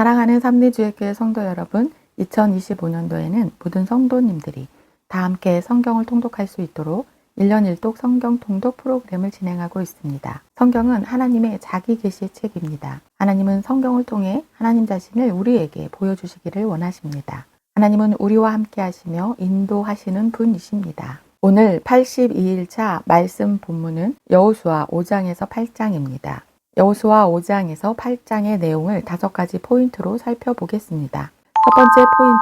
사랑하는 삼리주의교회 성도 여러분, 2025년도에는 모든 성도님들이 다 함께 성경을 통독할 수 있도록 1년 1독 성경 통독 프로그램을 진행하고 있습니다. 성경은 하나님의 자기 계시의 책입니다. 하나님은 성경을 통해 하나님 자신을 우리에게 보여주시기를 원하십니다. 하나님은 우리와 함께 하시며 인도하시는 분이십니다. 오늘 82일차 말씀 본문은 여호수아 5장에서 8장입니다. 여호수아 5장에서 8장의 내용을 다섯 가지 포인트로 살펴보겠습니다. 첫 번째 포인트.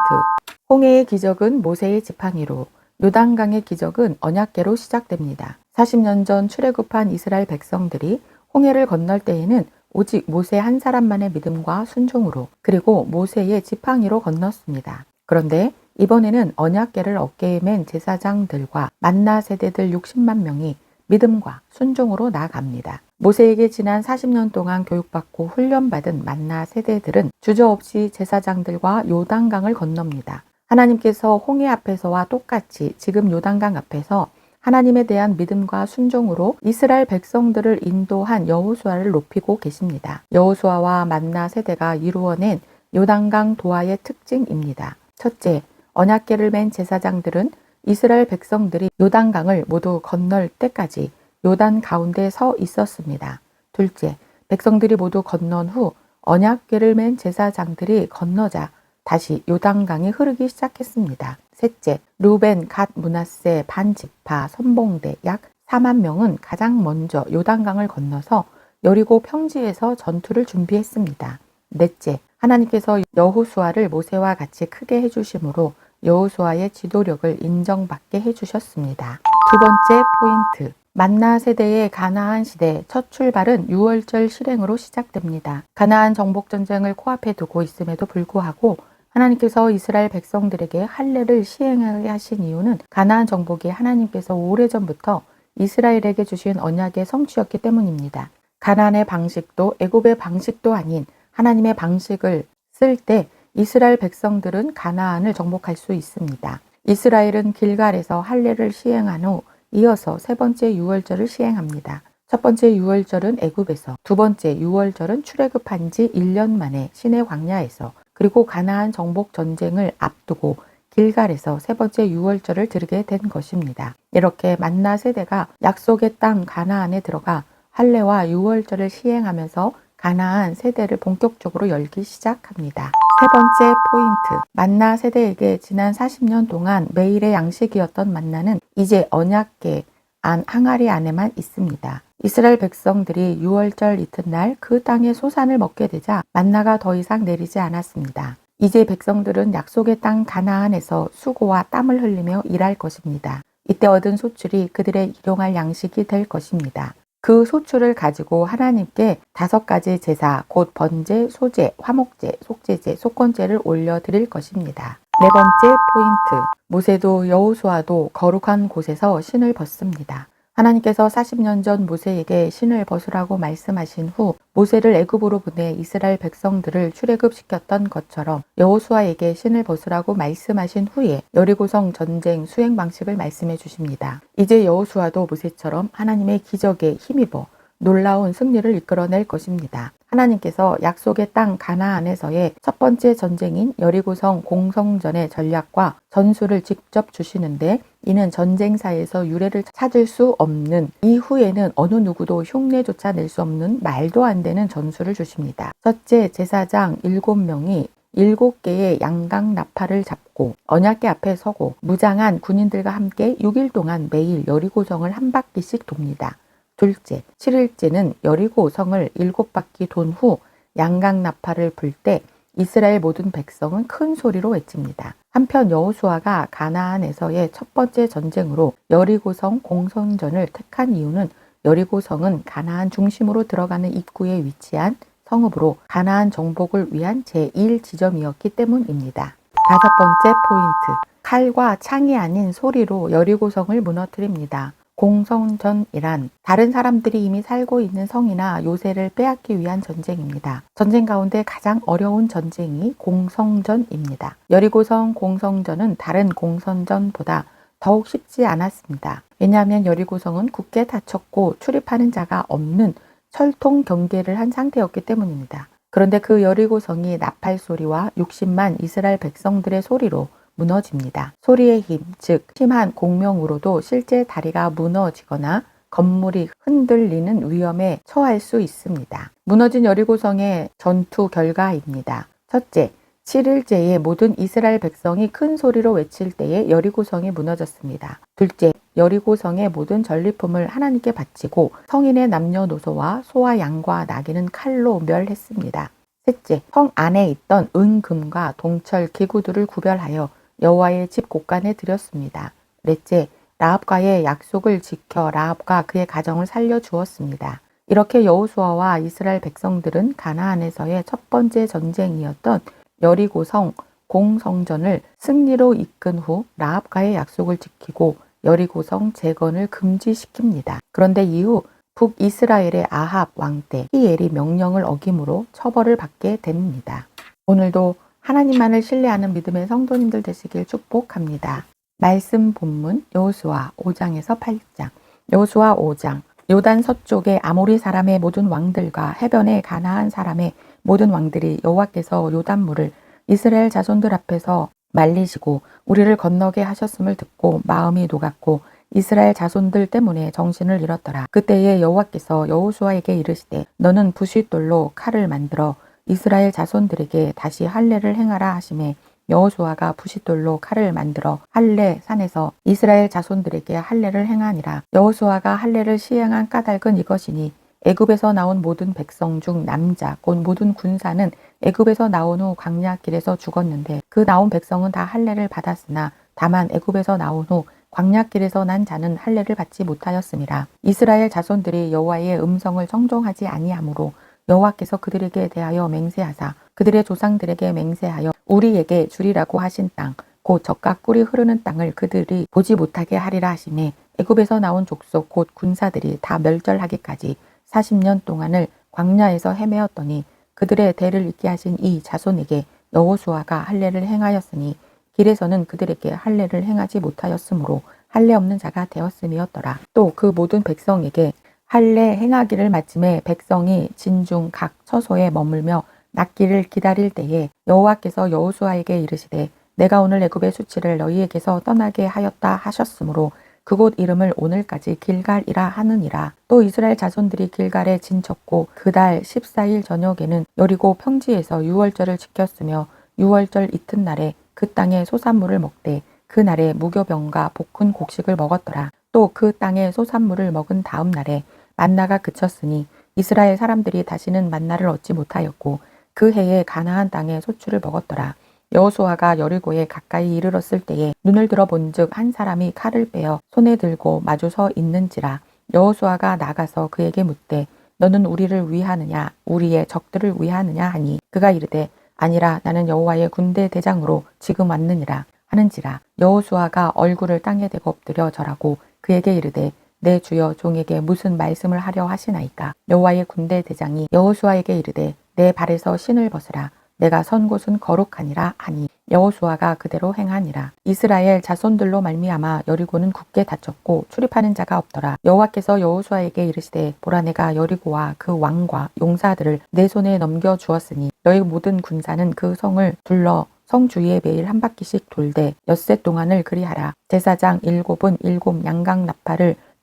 홍해의 기적은 모세의 지팡이로, 요단강의 기적은 언약계로 시작됩니다. 40년 전 출애굽한 이스라엘 백성들이 홍해를 건널 때에는 오직 모세 한 사람만의 믿음과 순종으로 그리고 모세의 지팡이로 건넜습니다. 그런데 이번에는 언약계를 어깨에 맨 제사장들과 만나 세대들 60만 명이 믿음과 순종으로 나아갑니다. 모세에게 지난 40년 동안 교육받고 훈련받은 만나 세대들은 주저없이 제사장들과 요단강을 건넙니다. 하나님께서 홍해 앞에서와 똑같이 지금 요단강 앞에서 하나님에 대한 믿음과 순종으로 이스라엘 백성들을 인도한 여호수아를 높이고 계십니다. 여호수아와 만나 세대가 이루어낸 요단강 도하의 특징입니다. 첫째, 언약계를 맨 제사장들은 이스라엘 백성들이 요단강을 모두 건널 때까지 요단 가운데 서 있었습니다. 둘째, 백성들이 모두 건넌 후 언약궤를 맨 제사장들이 건너자 다시 요단강이 흐르기 시작했습니다. 셋째, 루벤, 갓, 문하세, 반지파, 선봉대 약 4만 명은 가장 먼저 요단강을 건너서 여리고 평지에서 전투를 준비했습니다. 넷째, 하나님께서 여호수아를 모세와 같이 크게 해주심으로 여호수아의 지도력을 인정받게 해주셨습니다. 두 번째 포인트. 만나 세대의 가나안 시대 첫 출발은 6월절 실행으로 시작됩니다. 가나안 정복 전쟁을 코앞에 두고 있음에도 불구하고 하나님께서 이스라엘 백성들에게 할례를 시행하게 하신 이유는 가나안 정복이 하나님께서 오래전부터 이스라엘에게 주신 언약의 성취였기 때문입니다. 가나안의 방식도 애굽의 방식도 아닌 하나님의 방식을 쓸 때 이스라엘 백성들은 가나안을 정복할 수 있습니다. 이스라엘은 길갈에서 할례를 시행한 후 이어서 세 번째 유월절을 시행합니다. 첫 번째 유월절은 애굽에서, 두 번째 유월절은 출애굽한 지 1년 만에 시내 광야에서, 그리고 가나안 정복 전쟁을 앞두고 길갈에서 세 번째 유월절을 드리게 된 것입니다. 이렇게 만나 세대가 약속의 땅 가나안에 들어가 할례와 유월절을 시행하면서 가나안 세대를 본격적으로 열기 시작합니다. 세 번째 포인트. 만나 세대에게 지난 40년 동안 매일의 양식이었던 만나는 이제 언약계 안 항아리 안에만 있습니다. 이스라엘 백성들이 6월절 이튿날 그 땅의 소산을 먹게 되자 만나가 더 이상 내리지 않았습니다. 이제 백성들은 약속의 땅 가나안에서 수고와 땀을 흘리며 일할 것입니다. 이때 얻은 소출이 그들의 일용할 양식이 될 것입니다. 그 소출을 가지고 하나님께 다섯 가지 제사, 곧 번제, 소제, 화목제, 속제제, 속건제를 올려드릴 것입니다. 네 번째 포인트. 모세도 여호수아도 거룩한 곳에서 신을 벗습니다. 하나님께서 40년 전 모세에게 신을 벗으라고 말씀하신 후 모세를 애굽으로 보내 이스라엘 백성들을 출애굽시켰던 것처럼 여호수아에게 신을 벗으라고 말씀하신 후에 여리고성 전쟁 수행 방식을 말씀해 주십니다. 이제 여호수아도 모세처럼 하나님의 기적에 힘입어 놀라운 승리를 이끌어낼 것입니다. 하나님께서 약속의 땅 가나안에서의 첫 번째 전쟁인 여리고성 공성전의 전략과 전술을 직접 주시는데 이는 전쟁사에서 유래를 찾을 수 없는 이후에는 어느 누구도 흉내조차 낼 수 없는 말도 안 되는 전술을 주십니다. 첫째 제사장 7명이 일곱 개의 양강 나팔을 잡고 언약계 앞에 서고 무장한 군인들과 함께 6일 동안 매일 여리고성을 한 바퀴씩 돕니다. 둘째, 7일째는 여리고 성을 일곱 바퀴 돈 후 양강 나팔을 불 때 이스라엘 모든 백성은 큰 소리로 외칩니다. 한편 여호수아가 가나안에서의 첫 번째 전쟁으로 여리고성 공성전을 택한 이유는 여리고성은 가나안 중심으로 들어가는 입구에 위치한 성읍으로 가나안 정복을 위한 제1 지점이었기 때문입니다. 다섯 번째 포인트. 칼과 창이 아닌 소리로 여리고성을 무너뜨립니다. 공성전이란 다른 사람들이 이미 살고 있는 성이나 요새를 빼앗기 위한 전쟁입니다. 전쟁 가운데 가장 어려운 전쟁이 공성전입니다. 여리고성 공성전은 다른 공성전보다 더욱 쉽지 않았습니다. 왜냐하면 여리고성은 굳게 닫혔고 출입하는 자가 없는 철통 경계를 한 상태였기 때문입니다. 그런데 그 여리고성이 나팔 소리와 60만 이스라엘 백성들의 소리로 무너집니다. 소리의 힘, 즉 심한 공명으로도 실제 다리가 무너지거나 건물이 흔들리는 위험에 처할 수 있습니다. 무너진 여리고성의 전투 결과입니다. 첫째, 7일째에 모든 이스라엘 백성이 큰 소리로 외칠 때에 여리고성이 무너졌습니다. 둘째, 여리고성의 모든 전리품을 하나님께 바치고 성인의 남녀노소와 소와 양과 나귀는 칼로 멸했습니다. 셋째, 성 안에 있던 은금과 동철 기구들을 구별하여 여호와의 집 곳간에 드렸습니다. 넷째, 라합과의 약속을 지켜 라합과 그의 가정을 살려 주었습니다. 이렇게 여호수아와 이스라엘 백성들은 가나안에서의 첫 번째 전쟁이었던 여리고성 공성전을 승리로 이끈 후 라합과의 약속을 지키고 여리고성 재건을 금지시킵니다. 그런데 이후 북이스라엘의 아합 왕 때 히엘이 명령을 어김으로 처벌을 받게 됩니다. 오늘도 하나님만을 신뢰하는 믿음의 성도님들 되시길 축복합니다. 말씀 본문 여호수아 5장에서 8장. 여호수아 5장. 요단 서쪽의 아모리 사람의 모든 왕들과 해변의 가나안 사람의 모든 왕들이 여호와께서 요단물을 이스라엘 자손들 앞에서 말리시고 우리를 건너게 하셨음을 듣고 마음이 녹았고 이스라엘 자손들 때문에 정신을 잃었더라. 그때에 여호와께서 여호수아에게 이르시되 너는 부싯돌로 칼을 만들어 이스라엘 자손들에게 다시 할례를 행하라 하심에 여호수아가 부싯돌로 칼을 만들어 할례 산에서 이스라엘 자손들에게 할례를 행하니라. 여호수아가 할례를 시행한 까닭은 이것이니 애굽에서 나온 모든 백성 중 남자 곧 모든 군사는 애굽에서 나온 후 광야 길에서 죽었는데 그 나온 백성은 다 할례를 받았으나 다만 애굽에서 나온 후 광야길에서 난 자는 할례를 받지 못하였습니다. 이스라엘 자손들이 여호와의 음성을 청종하지 아니하므로 여호와께서 그들에게 대하여 맹세하사 그들의 조상들에게 맹세하여 우리에게 주리라고 하신 땅곧 젖과 꿀이 흐르는 땅을 그들이 보지 못하게 하리라 하심에 애굽에서 나온 족속 곧 군사들이 다 멸절하기까지 40년 동안을 광야에서 헤매었더니 그들의 대를 잇게 하신 이 자손에게 여호수아가 할례를 행하였으니 길에서는 그들에게 할례를 행하지 못하였으므로 할례 없는 자가 되었음이었더라. 또 그 모든 백성에게 할례 행하기를 마침에 백성이 진중 각 처소에 머물며 낫기를 기다릴 때에 여호와께서 여호수아에게 이르시되 내가 오늘 애굽의 수치를 너희에게서 떠나게 하였다 하셨으므로 그곳 이름을 오늘까지 길갈이라 하느니라. 또 이스라엘 자손들이 길갈에 진쳤고 그달 14일 저녁에는 여리고 평지에서 유월절을 지켰으며 유월절 이튿날에 그 땅의 소산물을 먹되 그날에 무교병과 볶은 곡식을 먹었더라. 또 그 땅의 소산물을 먹은 다음 날에 만나가 그쳤으니 이스라엘 사람들이 다시는 만나를 얻지 못하였고 그 해에 가나안 땅에 소출을 먹었더라. 여호수아가 여리고에 가까이 이르렀을 때에 눈을 들어 본즉 한 사람이 칼을 빼어 손에 들고 마주 서 있는지라. 여호수아가 나가서 그에게 묻되 너는 우리를 위하느냐? 우리의 적들을 위하느냐? 하니 그가 이르되 아니라 나는 여호와의 군대 대장으로 지금 왔느니라. 하는지라. 여호수아가 얼굴을 땅에 대고 엎드려 절하고 그에게 이르되 내 주여 종에게 무슨 말씀을 하려 하시나이까? 여호와의 군대 대장이 여호수아에게 이르되 내 발에서 신을 벗으라. 내가 선 곳은 거룩하니라 하니 여호수아가 그대로 행하니라. 이스라엘 자손들로 말미암아 여리고는 굳게 닫혔고 출입하는 자가 없더라. 여호와께서 여호수아에게 이르시되 보라 내가 여리고와 그 왕과 용사들을 내 손에 넘겨 주었으니 너희 모든 군사는 그 성을 둘러 성 주위에 매일 한 바퀴씩 돌되 엿새 동안을 그리하라. 제사장 일곱은 일곱 양강 나팔을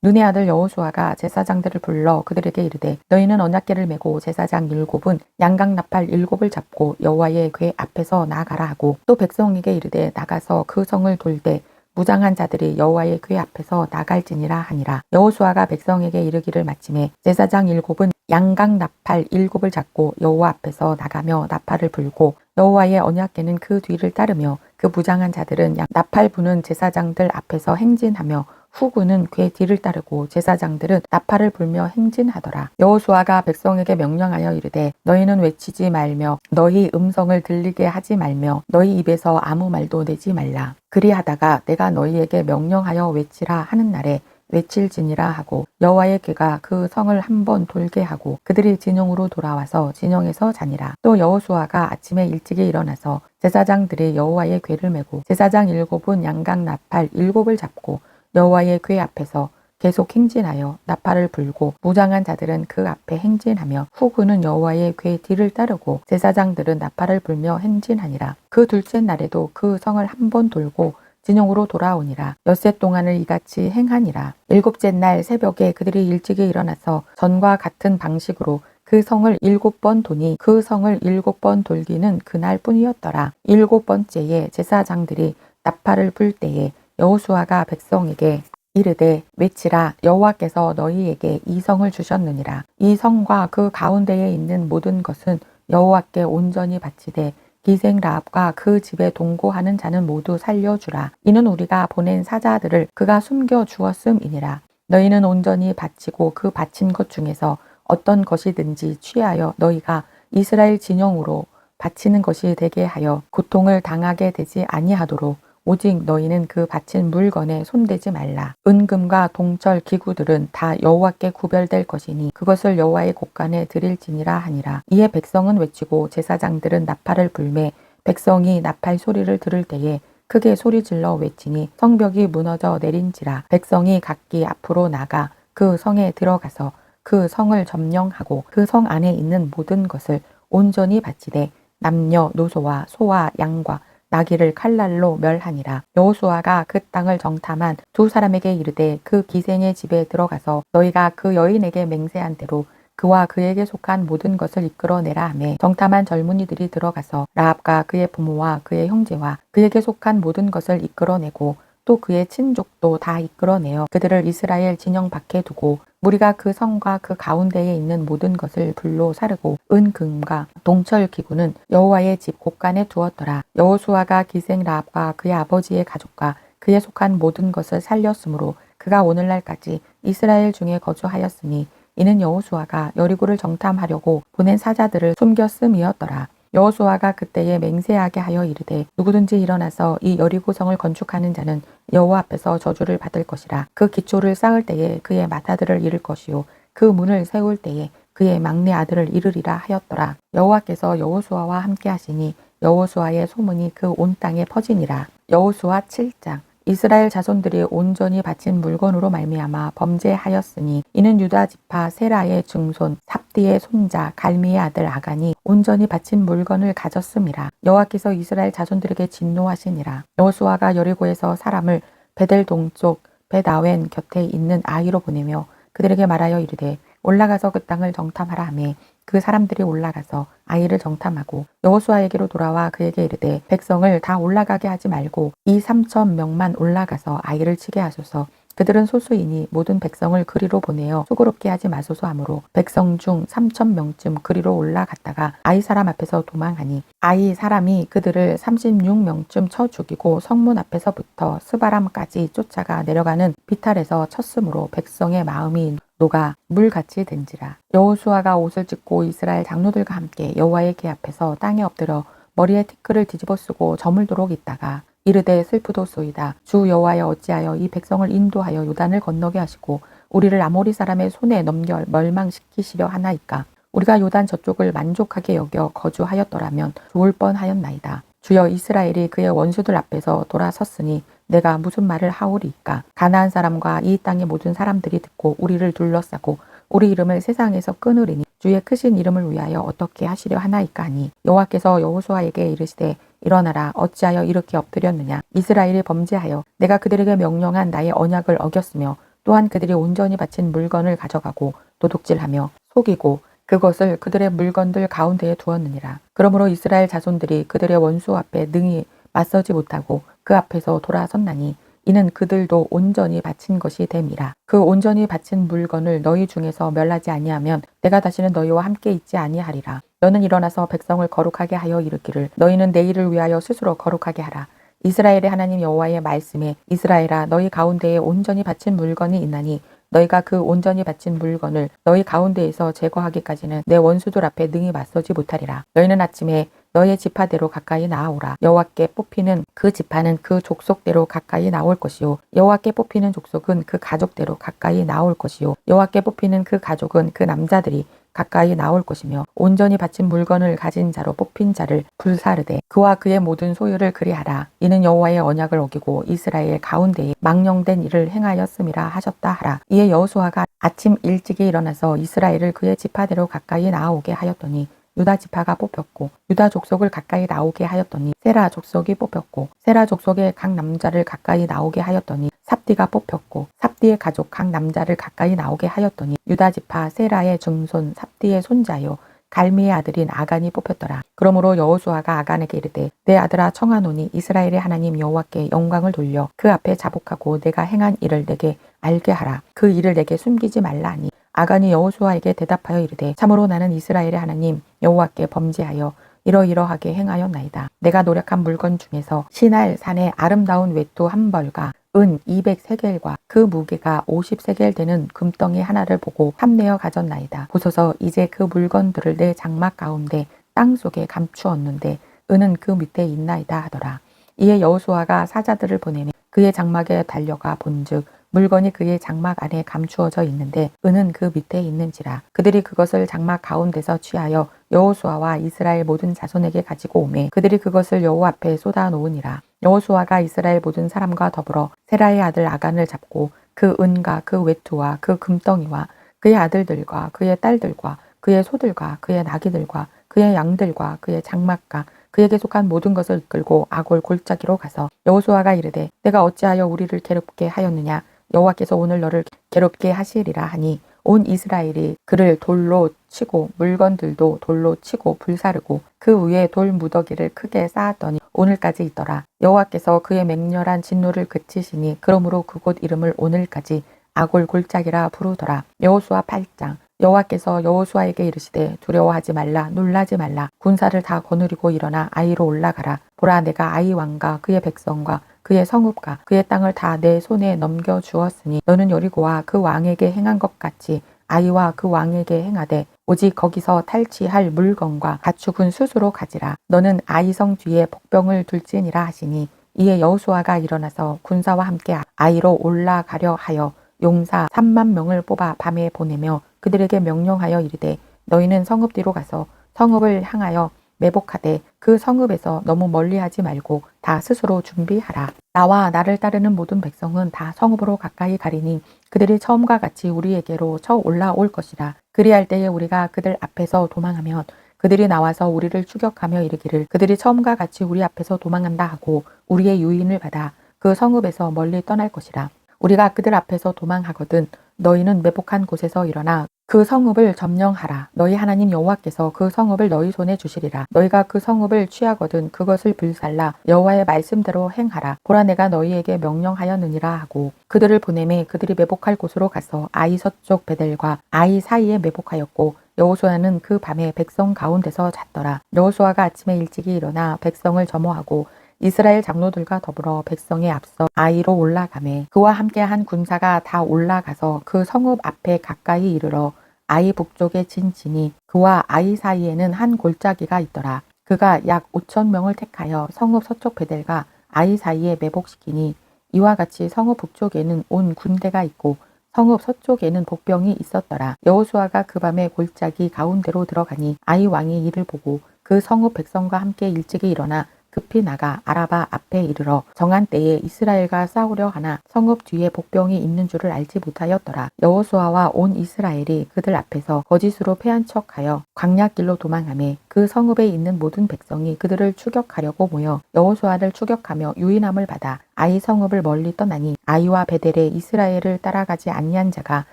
눈의 아들 여호수아가 제사장들을 불러 그들에게 이르되 너희는 언약궤를 메고 제사장 일곱은 양각 나팔 일곱을 잡고 여호와의 궤 앞에서 나가라 하고 또 백성에게 이르되 나가서 그 성을 돌되 무장한 자들이 여호와의 궤 앞에서 나갈지니라 하니라. 여호수아가 백성에게 이르기를 마침에 제사장 일곱은 양각 나팔 일곱을 잡고 여호와 앞에서 나가며 나팔을 불고 여호와의 언약궤는 그 뒤를 따르며 그 무장한 자들은 나팔 부는 제사장들 앞에서 행진하며 후군은 궤 뒤를 따르고 제사장들은 나팔을 불며 행진하더라. 여호수아가 백성에게 명령하여 이르되 너희는 외치지 말며 너희 음성을 들리게 하지 말며 너희 입에서 아무 말도 내지 말라. 그리하다가 내가 너희에게 명령하여 외치라 하는 날에 외칠지니라 하고 여호와의 괴가 그 성을 한 번 돌게 하고 그들이 진영으로 돌아와서 진영에서 자니라 또 여호수아가 아침에 일찍이 일어나서 제사장들이 여호와의 괴를 메고 제사장 일곱은 양각 나팔 일곱을 잡고 여호와의 괴 앞에서 계속 행진하여 나팔을 불고 무장한 자들은 그 앞에 행진하며 후구는 여호와의 괴 뒤를 따르고 제사장들은 나팔을 불며 행진하니라. 그 둘째 날에도 그 성을 한 번 돌고 진영으로 돌아오니라. 엿새 동안을 이같이 행하니라. 일곱째 날 새벽에 그들이 일찍이 일어나서 전과 같은 방식으로 그 성을 일곱 번 도니 그 성을 일곱 번 돌기는 그날 뿐이었더라. 일곱 번째에 제사장들이 나팔을 불 때에 여호수아가 백성에게 이르되 외치라. 여호와께서 너희에게 이 성을 주셨느니라. 이 성과 그 가운데에 있는 모든 것은 여호와께 온전히 바치되 기생 라합과 그 집에 동거하는 자는 모두 살려주라. 이는 우리가 보낸 사자들을 그가 숨겨 주었음이니라. 너희는 온전히 바치고 그 바친 것 중에서 어떤 것이든지 취하여 너희가 이스라엘 진영으로 바치는 것이 되게 하여 고통을 당하게 되지 아니하도록 오직 너희는 그 바친 물건에 손대지 말라. 은금과 동철 기구들은 다 여호와께 구별될 것이니 그것을 여호와의 곳간에 드릴지니라 하니라. 이에 백성은 외치고 제사장들은 나팔을 불매 백성이 나팔 소리를 들을 때에 크게 소리질러 외치니 성벽이 무너져 내린지라 백성이 각기 앞으로 나가 그 성에 들어가서 그 성을 점령하고 그 성 안에 있는 모든 것을 온전히 바치되 남녀 노소와 소와 양과 나귀를 칼날로 멸하니라. 여호수아가 그 땅을 정탐한 두 사람에게 이르되 그 기생의 집에 들어가서 너희가 그 여인에게 맹세한 대로 그와 그에게 속한 모든 것을 이끌어내라 하매 정탐한 젊은이들이 들어가서 라합과 그의 부모와 그의 형제와 그에게 속한 모든 것을 이끌어내고 또 그의 친족도 다 이끌어내어 그들을 이스라엘 진영 밖에 두고 무리가 그 성과 그 가운데에 있는 모든 것을 불로 사르고 은금과 동철 기구는 여호와의 집 곳간에 두었더라. 여호수아가 기생 라합과 그의 아버지의 가족과 그에 속한 모든 것을 살렸으므로 그가 오늘날까지 이스라엘 중에 거주하였으니 이는 여호수아가 여리고를 정탐하려고 보낸 사자들을 숨겼음이었더라. 여호수아가 그때에 맹세하게 하여 이르되 누구든지 일어나서 이 여리고성을 건축하는 자는 여호와 앞에서 저주를 받을 것이라. 그 기초를 쌓을 때에 그의 맏아들을 잃을 것이요. 그 문을 세울 때에 그의 막내 아들을 잃으리라 하였더라. 여호와께서 여호수아와 함께 하시니 여호수아의 소문이 그 온 땅에 퍼지니라. 여호수아 7장 이스라엘 자손들이 온전히 바친 물건으로 말미암아 범죄하였으니 이는 유다 지파 세라의 증손 삽디의 손자 갈미의 아들 아간이 온전히 바친 물건을 가졌음이라 여호와께서 이스라엘 자손들에게 진노하시니라. 여호수아가 여리고에서 사람을 베델 동쪽 베다웬 곁에 있는 아이로 보내며 그들에게 말하여 이르되 올라가서 그 땅을 정탐하라 하매 그 사람들이 올라가서 아이를 정탐하고 여호수아에게로 돌아와 그에게 이르되 백성을 다 올라가게 하지 말고 이 삼천 명만 올라가서 아이를 치게 하소서. 그들은 소수이니 모든 백성을 그리로 보내어 수고롭게 하지 마소서 하므로 백성 중 삼천 명쯤 그리로 올라갔다가 아이 사람 앞에서 도망하니 아이 사람이 그들을 36명쯤 쳐 죽이고 성문 앞에서부터 스바람까지 쫓아가 내려가는 비탈에서 쳤으므로 백성의 마음이 노가 물같이 된지라. 여호수아가 옷을 찢고 이스라엘 장로들과 함께 여호와의 궤 앞에서 땅에 엎드려 머리에 티끌을 뒤집어 쓰고 저물도록 있다가 이르되 슬프도소이다. 주 여호와여 어찌하여 이 백성을 인도하여 요단을 건너게 하시고 우리를 아모리 사람의 손에 넘겨 멸망시키시려 하나이까? 우리가 요단 저쪽을 만족하게 여겨 거주하였더라면 좋을 뻔하였나이다. 주여 이스라엘이 그의 원수들 앞에서 돌아섰으니 내가 무슨 말을 하오리이까? 가나안 사람과 이 땅의 모든 사람들이 듣고 우리를 둘러싸고 우리 이름을 세상에서 끊으리니 주의 크신 이름을 위하여 어떻게 하시려 하나이까 하니 여호와께서 여호수아에게 이르시되 일어나라 어찌하여 이렇게 엎드렸느냐? 이스라엘이 범죄하여 내가 그들에게 명령한 나의 언약을 어겼으며 또한 그들이 온전히 바친 물건을 가져가고 도둑질하며 속이고 그것을 그들의 물건들 가운데에 두었느니라. 그러므로 이스라엘 자손들이 그들의 원수 앞에 능히 맞서지 못하고 그 앞에서 돌아섰나니 이는 그들도 온전히 바친 것이 됨이라. 그 온전히 바친 물건을 너희 중에서 멸하지 아니하면 내가 다시는 너희와 함께 있지 아니하리라. 너는 일어나서 백성을 거룩하게 하여 이르기를 너희는 내일을 위하여 스스로 거룩하게 하라. 이스라엘의 하나님 여호와의 말씀에 이스라엘아 너희 가운데에 온전히 바친 물건이 있나니 너희가 그 온전히 바친 물건을 너희 가운데에서 제거하기까지는 내 원수들 앞에 능히 맞서지 못하리라. 너희는 아침에 너의 지파대로 가까이 나아오라. 여호와께 뽑히는 그 지파는 그 족속대로 가까이 나올 것이요. 여호와께 뽑히는 족속은 그 가족대로 가까이 나올 것이요. 여호와께 뽑히는 그 가족은 그 남자들이 가까이 나올 것이며 온전히 바친 물건을 가진 자로 뽑힌 자를 불사르되 그와 그의 모든 소유를 그리하라 이는 여호와의 언약을 어기고 이스라엘 가운데에 망령된 일을 행하였음이라 하셨다 하라 이에 여호수아가 아침 일찍이 일어나서 이스라엘을 그의 지파대로 가까이 나아오게 하였더니 유다 지파가 뽑혔고 유다 족속을 가까이 나오게 하였더니 세라 족속이 뽑혔고 세라 족속의 각 남자를 가까이 나오게 하였더니 삽디가 뽑혔고 삽디의 가족 각 남자를 가까이 나오게 하였더니 유다 지파 세라의 증손 삽디의 손자요 갈미의 아들인 아간이 뽑혔더라. 그러므로 여호수아가 아간에게 이르되 내 아들아 청하노니 이스라엘의 하나님 여호와께 영광을 돌려 그 앞에 자복하고 내가 행한 일을 내게 알게 하라. 그 일을 내게 숨기지 말라 하니 아간이 여호수아에게 대답하여 이르되 참으로 나는 이스라엘의 하나님 여호와께 범죄하여 이러이러하게 행하였나이다. 내가 노력한 물건 중에서 신할 산의 아름다운 외투 한 벌과 은 200세겔과 그 무게가 50세겔 되는 금덩이 하나를 보고 탐내어 가졌나이다. 보소서 이제 그 물건들을 내 장막 가운데 땅 속에 감추었는데 은은 그 밑에 있나이다 하더라. 이에 여호수아가 사자들을 보내매 그의 장막에 달려가 본즉 물건이 그의 장막 안에 감추어져 있는데 은은 그 밑에 있는지라 그들이 그것을 장막 가운데서 취하여 여호수아와 이스라엘 모든 자손에게 가지고 오매 그들이 그것을 여호와 앞에 쏟아 놓으니라. 여호수아가 이스라엘 모든 사람과 더불어 세라의 아들 아간을 잡고 그 은과 그 외투와 그 금덩이와 그의 아들들과 그의 딸들과 그의 소들과 그의 나귀들과 그의 양들과 그의 장막과 그에게 속한 모든 것을 이끌고 아골 골짜기로 가서 여호수아가 이르되 내가 어찌하여 우리를 괴롭게 하였느냐 여호와께서 오늘 너를 괴롭게 하시리라 하니 온 이스라엘이 그를 돌로 치고 물건들도 돌로 치고 불사르고 그 위에 돌 무더기를 크게 쌓았더니 오늘까지 있더라. 여호와께서 그의 맹렬한 진노를 그치시니 그러므로 그곳 이름을 오늘까지 아골 골짜기라 부르더라. 여호수아 8장 여호와께서 여호수아에게 이르시되 두려워하지 말라 놀라지 말라 군사를 다 거느리고 일어나 아이로 올라가라 보라 내가 아이 왕과 그의 백성과 그의 성읍과 그의 땅을 다 내 손에 넘겨 주었으니 너는 여리고와 그 왕에게 행한 것 같이 아이와 그 왕에게 행하되 오직 거기서 탈취할 물건과 가축은 스스로 가지라. 너는 아이성 뒤에 복병을 둘지니라 하시니 이에 여호수아가 일어나서 군사와 함께 아이로 올라가려 하여 용사 3만 명을 뽑아 밤에 보내며 그들에게 명령하여 이르되 너희는 성읍 뒤로 가서 성읍을 향하여 매복하되 그 성읍에서 너무 멀리하지 말고 다 스스로 준비하라. 나와 나를 따르는 모든 백성은 다 성읍으로 가까이 가리니 그들이 처음과 같이 우리에게로 쳐 올라올 것이라. 그리할 때에 우리가 그들 앞에서 도망하면 그들이 나와서 우리를 추격하며 이르기를 그들이 처음과 같이 우리 앞에서 도망한다 하고 우리의 유인을 받아 그 성읍에서 멀리 떠날 것이라. 우리가 그들 앞에서 도망하거든 너희는 매복한 곳에서 일어나 그 성읍을 점령하라. 너희 하나님 여호와께서 그 성읍을 너희 손에 주시리라. 너희가 그 성읍을 취하거든 그것을 불살라 여호와의 말씀대로 행하라. 보라 내가 너희에게 명령하였느니라 하고 그들을 보내매 그들이 매복할 곳으로 가서 아이 서쪽 베델과 아이 사이에 매복하였고 여호수아는 그 밤에 백성 가운데서 잤더라. 여호수아가 아침에 일찍이 일어나 백성을 점호하고 이스라엘 장로들과 더불어 백성에 앞서 아이로 올라가매 그와 함께한 군사가 다 올라가서 그 성읍 앞에 가까이 이르러 아이 북쪽에 진지니 그와 아이 사이에는 한 골짜기가 있더라. 그가 약 5천 명을 택하여 성읍 서쪽 베델과 아이 사이에 매복시키니 이와 같이 성읍 북쪽에는 온 군대가 있고 성읍 서쪽에는 복병이 있었더라. 여호수아가 그 밤에 골짜기 가운데로 들어가니 아이 왕이 이를 보고 그 성읍 백성과 함께 일찍이 일어나 급히 나가 아라바 앞에 이르러 정한 때에 이스라엘과 싸우려 하나 성읍 뒤에 복병이 있는 줄을 알지 못하였더라. 여호수아와 온 이스라엘이 그들 앞에서 거짓으로 패한 척하여 광야길로 도망하며 그 성읍에 있는 모든 백성이 그들을 추격하려고 모여 여호수아를 추격하며 유인함을 받아 아이 성읍을 멀리 떠나니 아이와 베델에 이스라엘을 따라가지 아니한 자가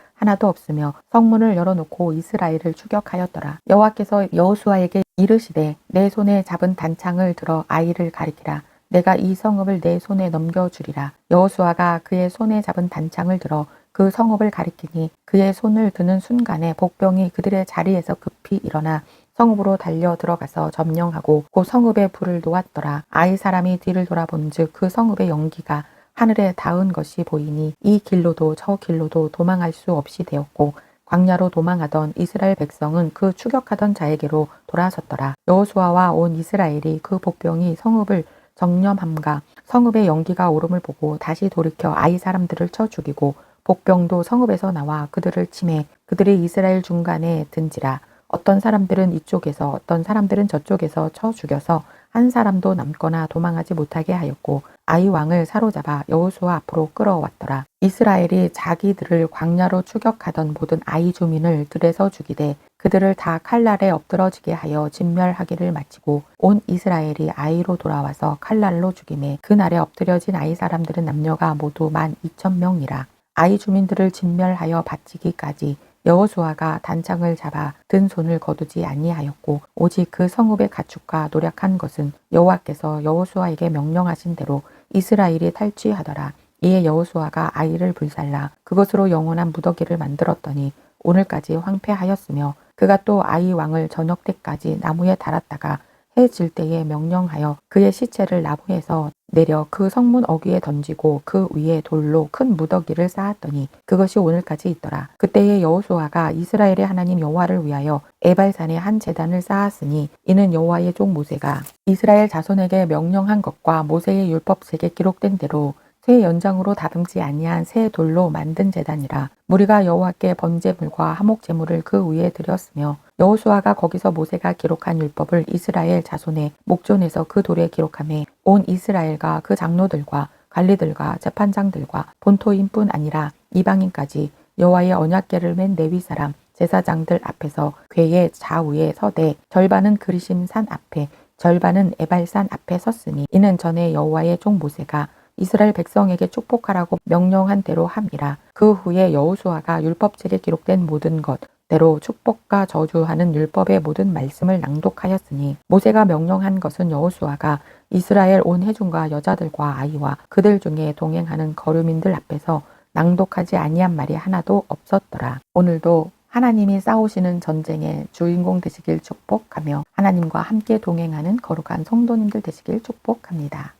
하나도 없으며 성문을 열어놓고 이스라엘을 추격하였더라. 여호와께서 여호수아에게 이르시되 내 손에 잡은 단창을 들어 아이를 가리키라. 내가 이 성읍을 내 손에 넘겨주리라. 여호수아가 그의 손에 잡은 단창을 들어 그 성읍을 가리키니 그의 손을 드는 순간에 복병이 그들의 자리에서 급히 일어나 성읍으로 달려 들어가서 점령하고 그 성읍에 불을 놓았더라. 아이 사람이 뒤를 돌아본즉 그 성읍의 연기가 하늘에 닿은 것이 보이니 이 길로도 저 길로도 도망할 수 없이 되었고 광야로 도망하던 이스라엘 백성은 그 추격하던 자에게로 돌아섰더라. 여호수아와 온 이스라엘이 그 복병이 성읍을 정념함과 성읍의 연기가 오름을 보고 다시 돌이켜 아이 사람들을 쳐 죽이고 복병도 성읍에서 나와 그들을 침해 그들이 이스라엘 중간에 든지라 어떤 사람들은 이쪽에서 어떤 사람들은 저쪽에서 쳐 죽여서 한 사람도 남거나 도망하지 못하게 하였고 아이 왕을 사로잡아 여호수아 앞으로 끌어왔더라. 이스라엘이 자기들을 광야로 추격하던 모든 아이 주민을 들에서 죽이되 그들을 다 칼날에 엎드러지게 하여 진멸하기를 마치고 온 이스라엘이 아이로 돌아와서 칼날로 죽임에 그날에 엎드려진 아이 사람들은 남녀가 모두 만 이천 명이라 아이 주민들을 진멸하여 바치기까지 여호수아가 단창을 잡아 든 손을 거두지 아니하였고 오직 그 성읍의 가축과 노력한 것은 여호와께서 여호수아에게 명령하신 대로 이스라엘이 탈취하더라. 이에 여호수아가 아이를 불살라 그것으로 영원한 무더기를 만들었더니 오늘까지 황폐하였으며 그가 또 아이 왕을 저녁 때까지 나무에 달았다가 해 질 때에 명령하여 그의 시체를 나무에서 내려 그 성문 어귀에 던지고 그 위에 돌로 큰 무더기를 쌓았더니 그것이 오늘까지 있더라. 그때에 여호수아가 이스라엘의 하나님 여호와를 위하여 에발산에 한 제단을 쌓았으니 이는 여호와의 종 모세가 이스라엘 자손에게 명령한 것과 모세의 율법책에 기록된 대로 새 연장으로 다듬지 아니한 새 돌로 만든 제단이라 무리가 여호와께 번제물과 화목 제물을 그 위에 드렸으며 여호수아가 거기서 모세가 기록한 율법을 이스라엘 자손의 목전에서 그 돌에 기록함에 온 이스라엘과 그 장로들과 관리들과 재판장들과 본토인뿐 아니라 이방인까지 여호와의 언약궤를 맨 레위 사람 제사장들 앞에서 궤의 좌우에 서되 절반은 그리심 산 앞에 절반은 에발산 앞에 섰으니 이는 전에 여호와의 종 모세가 이스라엘 백성에게 축복하라고 명령한 대로 함이라. 그 후에 여호수아가 율법책에 기록된 모든 것 대로 축복과 저주하는 율법의 모든 말씀을 낭독하였으니 모세가 명령한 것은 여호수아가 이스라엘 온 회중과 여자들과 아이와 그들 중에 동행하는 거류민들 앞에서 낭독하지 아니한 말이 하나도 없었더라. 오늘도 하나님이 싸우시는 전쟁의 주인공 되시길 축복하며 하나님과 함께 동행하는 거룩한 성도님들 되시길 축복합니다.